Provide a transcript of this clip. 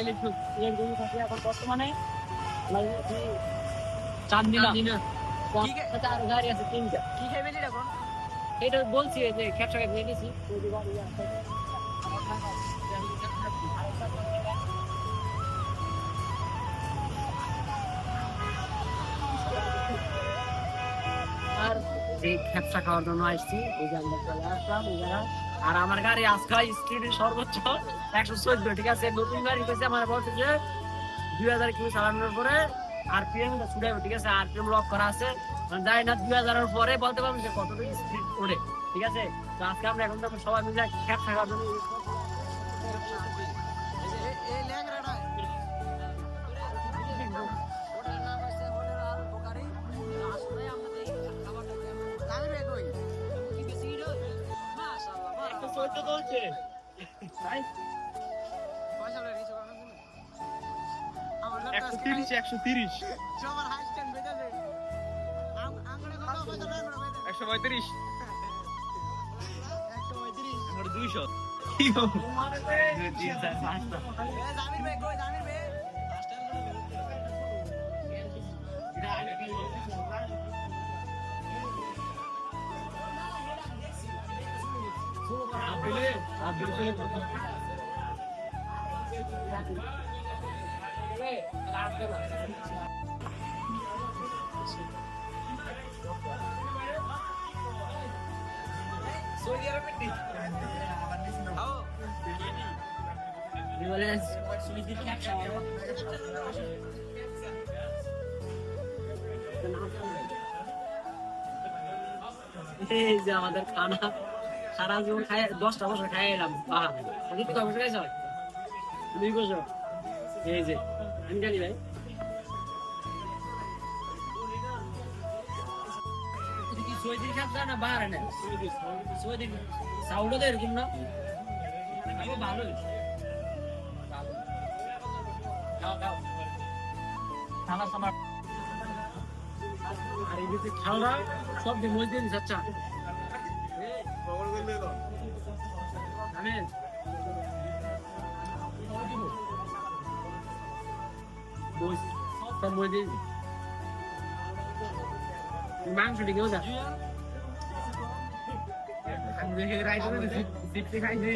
Electric electric থাকে এখন বর্তমানে। চান্দিনা। কি গে- চার গাড়ি আছে তিনটা। কি ফ্যামিলি এখন? এটা বলছি যে খেপসাকে দিয়ে দিছি। আর এই খেপসা খাওয়ার জন্য আসছি, এই যে চলে আসলাম জায়গা। আর আমার গাড়ি আজকে স্পিড সর্বোচ্চ একশো চোদ্দ, ঠিক আছে? নতুন গাড়ি পেয়েছে আমার বলছে যে দুই হাজার কিলো চালানোর পরে আরপিএম ছুটাবে ঠিক আছে? আরপিএম লক করা আছে। মানে জানি না দুই হাজারের পরে বলতে পারব যে কতটুকু স্পিড ওঠে ঠিক আছে? তো আজকে আমরা এখন সবাই মিলে খেপ থাকার জন্য চোদ্দ চলছে একশো তিরিশ। একশো তিরিশ একশো পঁয়ত্রিশ। দুইশো। বেজে সৌদি আরবে টি আও এই যে আমাদের খানা। সারা জীবন খাই দশটা বছর খাই এলাম তুমি কত বছর খাইছ দুই বছর। এই যে, আমি জানি ভাই। সৌদির খাত না বাহারে না সৌদির সাউন্ডও তো এরকম না। ভালোই খাও খাও খানা সামার আর এই খাওয়া সব দিয়ে দিস মাংস টিকেও যা আমি দেখে রাইতে দিচ্ছি খাইছি